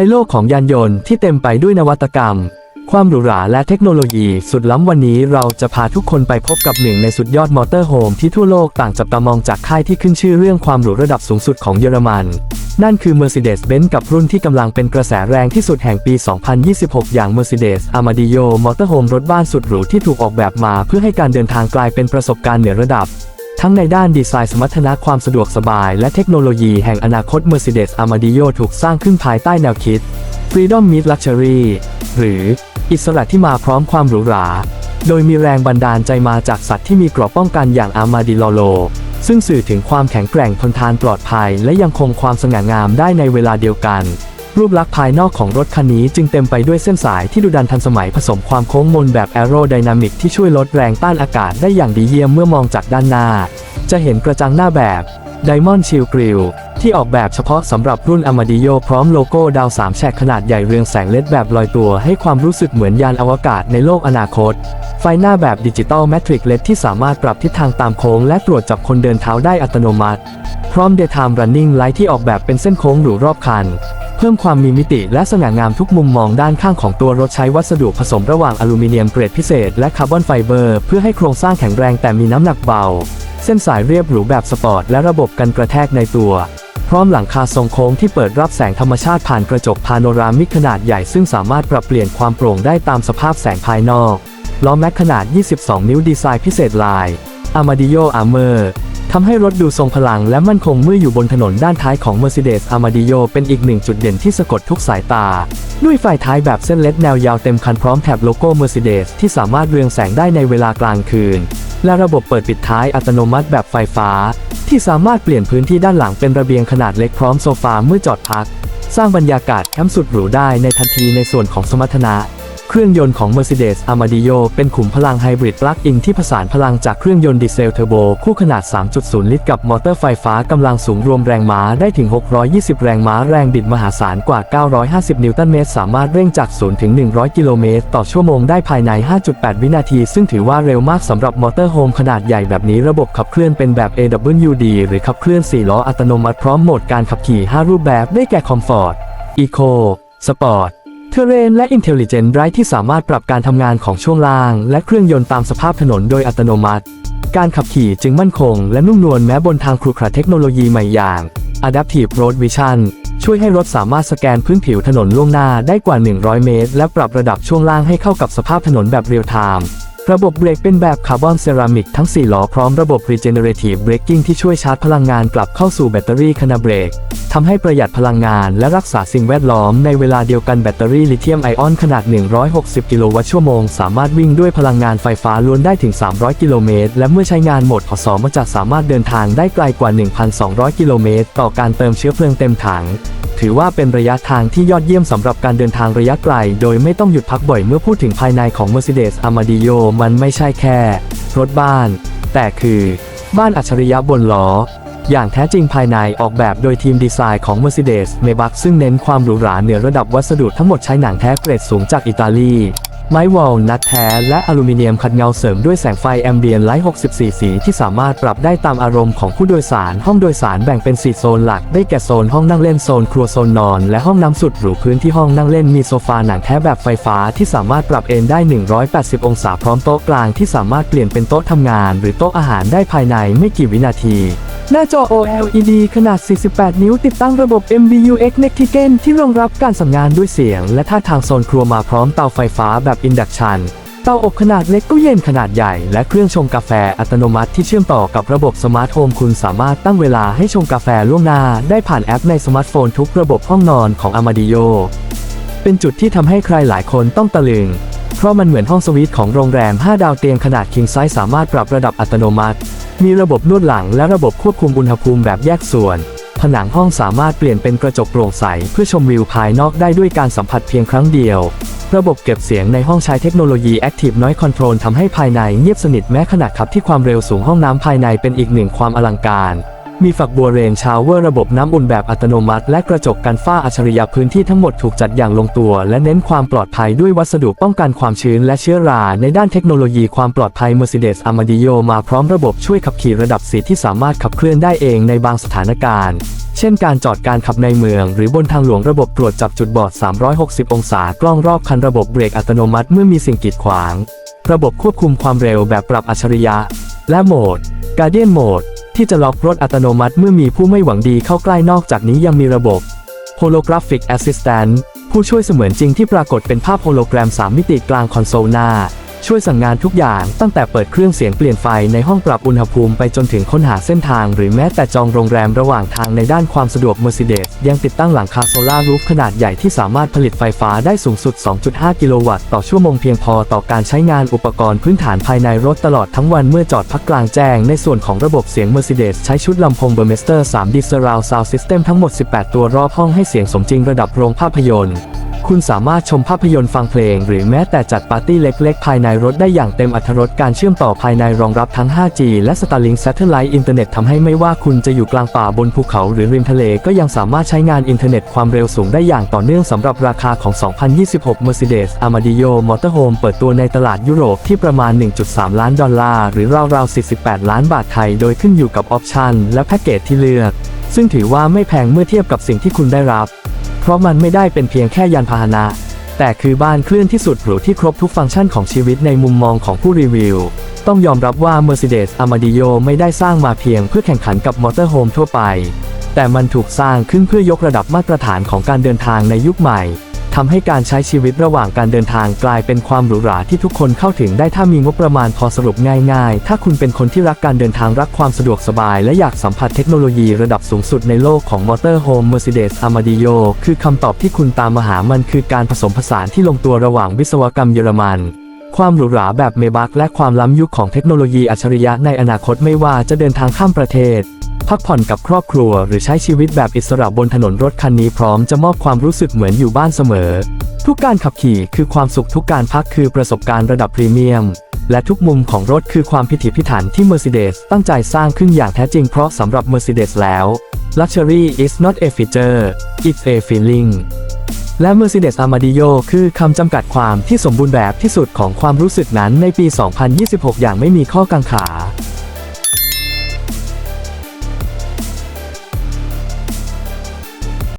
ในโลกของยานยนต์ที่เต็มไปด้วยนวัตกรรม ความหรูหราและเทคโนโลยีสุดล้ำวันนี้เราจะพาทุกคนไปพบกับหนึ่งในสุดยอดมอเตอร์โฮมที่ทั่วโลกต่างจับตามองจากค่ายที่ขึ้นชื่อเรื่องความหรูระดับสูงสุดของเยอรมัน นั่นคือ Mercedes-Benz กับรุ่นที่กำลังเป็นกระแสแรงที่สุดแห่งปี 2026 อย่าง Mercedes Armadillo Motorhome รถบ้านสุดหรูที่ถูกออกแบบมาเพื่อให้การเดินทางกลายเป็นประสบการณ์เหนือระดับ ทั้งในด้านดีไซน์สมรรถนะความสะดวกสบาย และเทคโนโลยีแห่งอนาคต Mercedes Armadillo ถูกสร้างขึ้นภายใต้แนวคิด Freedom Meet Luxury หรือ อิสระที่มาพร้อมความหรูหรา โดยมีแรงบันดาลใจมาจากสัตว์ที่มีเกราะป้องกันอย่างอามาดิโลโล ซึ่งสื่อถึงความแข็งแกร่งทนทานปลอดภัย และยังคงความสง่างามได้ในเวลาเดียวกัน รูปลักษณ์ภายนอกของรถคันนี้จึงเต็มไปด้วยเส้นสายที่ดุดันทันสมัยผสมความโค้งมนแบบแอโรไดนามิกที่ช่วยลดแรงต้านอากาศได้อย่างดีเยี่ยมเมื่อมองจากด้านหน้า จะเห็นกระจังหน้าแบบ Diamond Shield Grille ที่ออกแบบเฉพาะสำหรับรุ่น Armadillo พร้อมโลโก้ดาวสามแฉกขนาดใหญ่เรืองแสงเลดแบบลอยตัวให้ความรู้สึกเหมือนยานอวกาศในโลกอนาคต ไฟหน้าแบบดิจิตอลแมทริกเลดที่สามารถปรับทิศทางตามโค้งและตรวจจับคนเดินเท้าได้อัตโนมัติ พร้อม Daytime Running Light ที่ออกแบบเป็นเส้นโค้งหรูรอบคัน เพิ่มความมีมิติและสง่างามทุกมุมมองด้านข้างของตัวรถใช้วัสดุผสมระหว่างอลูมิเนียมเกรดพิเศษและคาร์บอนไฟเบอร์เพื่อให้โครงสร้างแข็งแรงแต่มีน้ำหนักเบา เส้นสายเรียบหรูแบบสปอร์ตและระบบกันกระแทกในตัว พร้อมหลังคาทรงโค้งที่เปิดรับแสงธรรมชาติผ่านกระจกพาโนรามิกขนาดใหญ่ซึ่งสามารถปรับเปลี่ยนความโปร่งได้ตามสภาพแสงภายนอกล้อแม็กขนาด 22 นิ้วดีไซน์พิเศษลาย Armadillo Armor ทำให้รถดูทรงพลังและมั่นคงเมื่ออยู่บนถนนด้านท้ายของ Mercedes Armadillo เป็นอีกหนึ่งจุดเด่นที่สะกดทุกสายตา ด้วยไฟท้ายแบบเส้นเล็ดแนวยาวเต็มคันพร้อมแถบโลโก้ Mercedes ที่สามารถเรืองแสงได้ในเวลากลางคืน และระบบเปิดปิดท้ายอัตโนมัติแบบไฟฟ้า ที่สามารถเปลี่ยนพื้นที่ด้านหลังเป็นระเบียงขนาดเล็กพร้อมโซฟาเมื่อจอดพัก สร้างบรรยากาศแคมป์สุดหรูได้ในทันทีในส่วนของสมรรถนะ เครื่องยนต์ของ Mercedes Armadillo เป็นขุมพลังไฮบริดปลั๊กอินที่ผสานพลังจากเครื่องยนต์ดีเซลเทอร์โบคู่ขนาด 3.0 ลิตรกับมอเตอร์ไฟฟ้ากำลังสูงรวมแรงม้าได้ถึง 620 แรงม้าแรงบิดมหาศาลกว่า 950 นิวตันเมตร สามารถเร่งจาก 0 ถึง 100 กิโลเมตร ต่อชั่วโมงได้ภายใน 5.8 วินาที ซึ่งถือว่าเร็วมากสำหรับมอเตอร์โฮมขนาดใหญ่แบบนี้ระบบขับเคลื่อนเป็นแบบ AWD หรือขับเคลื่อน 4 ล้ออัตโนมัติพร้อมโหมดการขับขี่ 5 รูปแบบได้แก่คอมฟอร์ต Eco Sport เคเรนและ Intelligent Drive ที่สามารถปรับการทำงานของช่วงล่าง และเครื่องยนต์ตามสภาพถนนโดยอัตโนมัติ การขับขี่จึงมั่นคง และนุ่มนวลแม้บนทางครุขระเทคโนโลยีใหม่อย่าง Adaptive Road Vision ช่วยให้รถสามารถสแกนพื้นผิวถนนล่วงหน้าได้กว่า 100 เมตร และปรับระดับช่วงล่างให้เข้ากับสภาพถนนแบบเรียลไทม์ ระบบเบรกเป็นแบบคาร์บอนเซรามิกทั้ง 4 ล้อพร้อมระบบ Regenerative Braking ที่ช่วยชาร์จพลังงานกลับเข้าสู่แบตเตอรี่ขณะเบรกทำให้ประหยัดพลังงานและรักษาสิ่งแวดล้อมในเวลาเดียวกันแบตเตอรี่ลิเธียมไอออนขนาด 160 กิโลวัตต์ชั่วโมง สามารถวิ่งด้วยพลังงานไฟฟ้าล้วนได้ถึง 300 กิโลเมตร และเมื่อใช้งานโหมดผสอมจะสามารถเดินทางได้ไกลกว่า 1,200 กิโลเมตร ต่อการเติมเชื้อเพลิงเต็มถัง ถือว่าเป็นระยะทางที่ยอดเยี่ยมสำหรับการเดินทางระยะไกล โดยไม่ต้องหยุดพักบ่อยเมื่อพูดถึงภายในของ Mercedes Amadio มันไม่ใช่แค่ รถบ้าน แต่คือบ้านอัจฉริยะบนล้อ อย่างแท้จริงภายในออกแบบโดยทีมดีไซน์ของ Mercedes m a y b a c h ซึ่งเน้นความหรูหราเหนือระดับวัสดุทั้งหมดใช้หนังแท้เกรดสูงจากอิตาลี ไม้วอลนัดแท้และอลูมิเนียมขัดเงาเสริมด้วยแสงไฟแอมเบียนไลท์ 64 สีที่สามารถปรับได้ตามอารมณ์ของผู้โดยสาร ห้องโดยสารแบ่งเป็น 4 โซนหลัก ได้แก่โซนห้องนั่งเล่นโซนครัวโซนนอน และห้องน้ำสุดหรูพื้นที่ห้องนั่งเล่นมีโซฟาหนังแท้แบบไฟฟ้าที่สามารถปรับเอนได้ 180 องศาพร้อมโต๊ะกลางที่สามารถเปลี่ยนเป็นโต๊ะทำงาน หรือโต๊ะอาหารได้ภายในไม่กี่วินาที หน้าจอ OLED ขนาด 48 นิ้วติดตั้งระบบ MBUX Nextigen ที่รองรับการสั่งงานด้วยเสียง และท่าทางโซนครัวมาพร้อมเตาไฟฟ้าแบบ Induction เตาอบขนาดเล็กก็เย็นขนาดใหญ่ และเครื่องชงกาแฟอัตโนมัติที่เชื่อมต่อกับระบบสมาร์ทโฮมคุณสามารถตั้งเวลาให้ชงกาแฟล่วงหน้า ได้ผ่านแอปในสมาร์ทโฟนทุกระบบห้องนอนของ Amadio เป็นจุดที่ทำให้ใครหลายคนต้องตะลึง เพราะมันเหมือนห้องสวีทของโรงแรม 5 ดาวเตียงขนาด king size สามารถปรับระดับอัตโนมัติ มีระบบลวดหลังและระบบควบคุมอุณหภูมิแบบแยกส่วน ผนังห้องสามารถเปลี่ยนเป็นกระจกโปร่งใส เพื่อชมวิวภายนอกได้ด้วยการสัมผัสเพียงครั้งเดียว ระบบเก็บเสียงในห้องใช้เทคโนโลยี Active Noise Control ทำให้ภายในเงียบสนิทแม้ขณะขับที่ความเร็วสูงห้องน้ำภายในเป็นอีกหนึ่งความอลังการ มีฝักบัวเรนชาวเวอร์ระบบน้ำอุ่นแบบอัตโนมัติ และกระจกกันฝ้าอัจฉริยะพื้นที่ทั้งหมดถูกจัดอย่างลงตัว และเน้นความปลอดภัยด้วยวัสดุป้องกันความชื้นและเชื้อรา ในด้านเทคโนโลยีความปลอดภัย Mercedes Armadillo มาพร้อมระบบช่วยขับขี่ระดับสีที่สามารถขับเคลื่อนได้เองในบางสถานการณ์ เช่นการจอดการขับในเมือง หรือบนทางหลวงระบบตรวจจับจุดบอด 360 องศากล้องรอบคันระบบเบรกอัตโนมัติเมื่อมีสิ่งกีดขวาง ระบบควบคุมความเร็วแบบปรับอัจฉริยะ และโหมด Guardian Mode ที่จะล็อกรถอัตโนมัติเมื่อมีผู้ไม่หวังดีเข้าใกล้นอกจากนี้ยังมีระบบ Holographic Assistant ผู้ช่วยเสมือนจริงที่ปรากฏเป็นภาพโฮโลแกรม 3 มิติกลางคอนโซลหน้า ช่วยสั่งงานทุกอย่างตั้งแต่เปิดเครื่องเสียงเปลี่ยนไฟในห้องปรับอุณหภูมิไปจนถึงค้นหาเส้นทาง หรือแม้แต่จองโรงแรมระหว่างทางในด้านความสะดวก Mercedes ยังติดตั้งหลังคาโซลารูฟขนาดใหญ่ที่สามารถผลิตไฟฟ้าได้สูงสุด 2.5 กิโลวัตต์ต่อชั่วโมงเพียงพอต่อการใช้งานอุปกรณ์พื้นฐานภายในรถตลอดทั้งวันเมื่อจอดพักกลางแจ้งในส่วนของระบบเสียง Mercedes ใช้ชุดลำโพง Burmester 3D Surround Sound System ทั้งหมด 18 ตัวรอบห้องให้เสียงสมจริงระดับโรงภาพยนตร์ คุณสามารถชมภาพยนตร์ฟังเพลง หรือแม้แต่จัดปาร์ตี้เล็กๆ ภายในรถได้อย่างเต็มอรรถรสการเชื่อมต่อภายในรองรับทั้ง 5G และ Starlink Satellite Internet ทำให้ไม่ว่าคุณจะอยู่กลางป่าบนภูเขาหรือริมทะเล ก็ยังสามารถใช้งานอินเทอร์เน็ตความเร็วสูงได้อย่างต่อเนื่องสำหรับราคาของ 2026 Mercedes Armadillo Motorhome เปิดตัวในตลาดยุโรปที่ประมาณ 1.3 ล้านดอลลาร์หรือราวๆ 48 ล้านบาทไทย โดยขึ้นอยู่กับออปชันและแพ็กเกจที่เลือก ซึ่งถือว่าไม่แพงเมื่อเทียบกับสิ่งที่คุณได้รับ ราะมันไม่ได้เป็นเพียงแค่ยานพาหนะ แต่คือบ้านเคลื่อนที่สุดหรูที่ครบทุกฟังก์ชันของชีวิตในมุมมองของผู้รีวิว ต้องยอมรับว่า Mercedes Amadio ไม่ได้สร้างมาเพียงเพื่อแข่งขันกับมอเตอร์โฮมทั่วไป แต่มันถูกสร้างขึ้นเพื่อยกระดับมาตรฐานของการเดินทางในยุคใหม่ ทำให้การใช้ชีวิตระหว่างการเดินทางกลายเป็นความหรูหราที่ทุกคนเข้าถึงได้ถ้ามีงบประมาณพอสรุปง่ายๆ ถ้าคุณเป็นคนที่รักการเดินทางรักความสะดวกสบาย และอยากสัมผัสเทคโนโลยีระดับสูงสุดในโลกของมอเตอร์โฮม Mercedes Armadillo คือคำตอบที่คุณตามมาหามันคือการผสมผสานที่ลงตัวระหว่างวิศวกรรมเยอรมันความหรูหราแบบเมบักและความล้ำยุคของเทคโนโลยีอัจฉริยะในอนาคตไม่ว่าจะเดินทางข้ามประเทศ พักผ่อนกับครอบครัวหรือใช้ชีวิตแบบอิสระบนถนนรถคันนี้พร้อมจะมอบความรู้สึกเหมือนอยู่บ้านเสมอ ทุกการขับขี่คือความสุขทุกการพักคือประสบการณ์ระดับพรีเมียม และทุกมุมของรถคือความพิถีพิถันที่ Mercedes ตั้งใจสร้างขึ้นอย่างแท้จริงเพราะสำหรับ Mercedes แล้ว Luxury is not a feature it's a feeling และ Mercedes Armadillo คือคำจำกัดความที่สมบูรณ์แบบที่สุดของความรู้สึกนั้นในปี 2026 อย่างไม่มีข้อกังขา